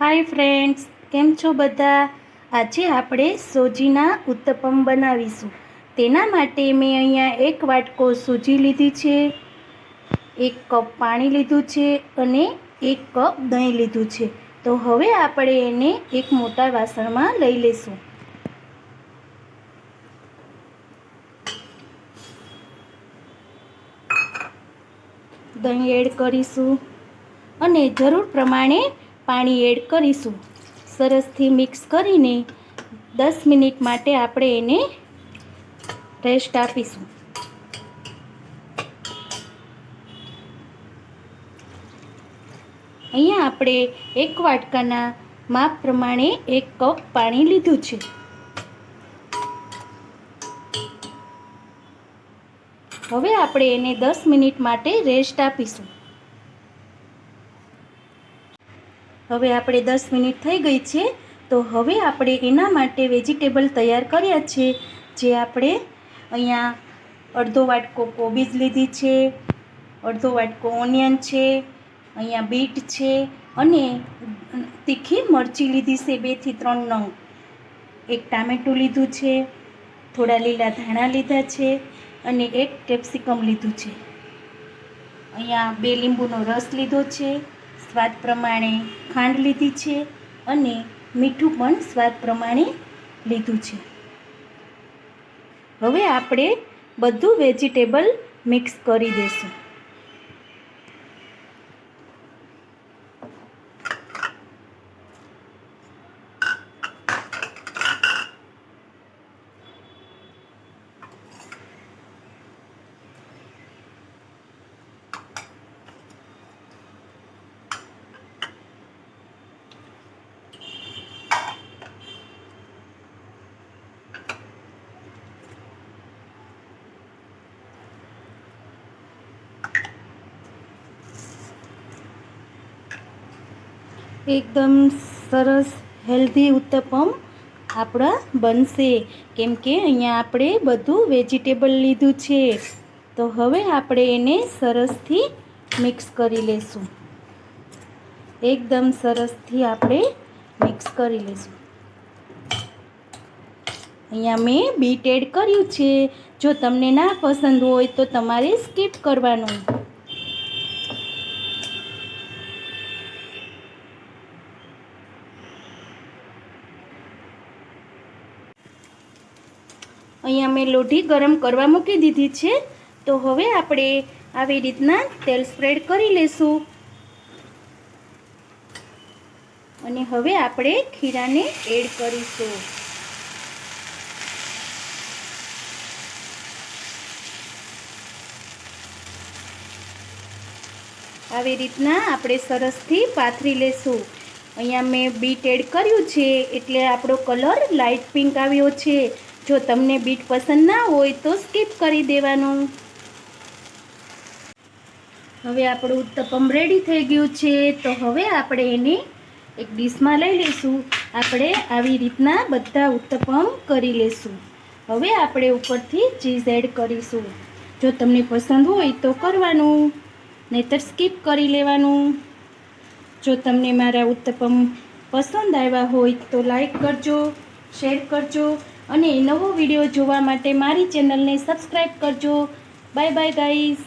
Hi friends કેમ છો બધા? આજે આપણે સોજીના ઉત્તપમ બનાવીશું. તેના માટે મેં અહીંયા એક વાટકો સૂજી લીધી છે, એક કપ પાણી લીધું છે અને એક કપ દહીં લીધું છે. તો હવે આપણે એને એક મોટા વાસણમાં લઈ લઈશું દહીં એડ કરીશું. અને જરૂર પ્રમાણે પાણી એડ કરીશું. સરસથી મિક્સ કરીને દસ મિનિટ માટે આપણે એને રેસ્ટ આપીશું. અહીંયા આપણે એક વાટકાના માપ પ્રમાણે એક કપ પાણી લીધું છે. હવે આપણે એને દસ મિનિટ માટે રેસ્ટ આપીશું. હવે આપણે દસ મિનિટ થઈ ગઈ છે, તો હવે આપણે એના માટે વેજીટેબલ તૈયાર કર્યા છે, જે આપણે અહીંયા અડધો વાટકો કોબીજ લીધી છે, અડધો વાટકો ઓનિયન છે, અહીંયા બીટ છે અને તીખી મરચી લીધી છે બેથી ત્રણ નંગ. એક ટામેટું લીધું છે, થોડા લીલા ધાણા લીધા છે અને એક કેપ્સિકમ લીધું છે. અહીંયા બે લીંબુનો રસ લીધો છે. સ્વાદ પ્રમાણે ખાંડ લીધી છે અને મીઠું પણ સ્વાદ પ્રમાણે લીધું છે. હવે આપણે બધું વેજીટેબલ મિક્સ કરી દઈશું. એકદમ સરસ, હેલ્ધી ઉત્તપમ આપણા બનશે. કેમ કે અહીંયા આપણે બધું વેજીટેબલ લીધું છે. તો હવે આપણે એને સરસથી મિક્સ કરી લઈશું એકદમ સરસથી આપણે મિક્સ કરી લઈશું અહીંયા મેં બીટ એડ કર્યું છે. જો તમને ના પસંદ હોય તો તમારે સ્કીપ કરવાનું. અહીંયા મેં લોઢી ગરમ કરવા મૂકી દીધી છે. તો હવે આપણે આવી રીતના તેલ સ્પ્રેડ કરી લેશું. અને હવે આપણે ખીરાને એડ કરીશું. આવી રીતના આપણે સરસથી પાથરી લેશું. અહીંયા મેં બીટ એડ કર્યું છે એટલે આપણો કલર લાઇટ પિંક આવ્યો છે. જો તમને બીટ પસંદ ના હોય તો સ્કીપ કરી દેવાનું. હવે આપણું ઉત્તપમ રેડી થઈ ગયું છે. તો હવે આપણે એને એક ડીશમાં લઈ લઈશું. આપણે આવી રીતના બધા ઉત્તપમ કરી લઈશું હવે આપણે ઉપરથી ચીઝ એડ કરીશું. જો તમને પસંદ હોય તો કરવાનું. નહીતર સ્કીપ કરી લેવાનું. જો તમને મારા ઉત્તપમ પસંદ આવ્યા હોય તો લાઈક કરજો. શેર કરજો અને નવો વીડિયો જોવા માટે મારી ચેનલને સબસ્ક્રાઈબ કરજો. Bye bye guys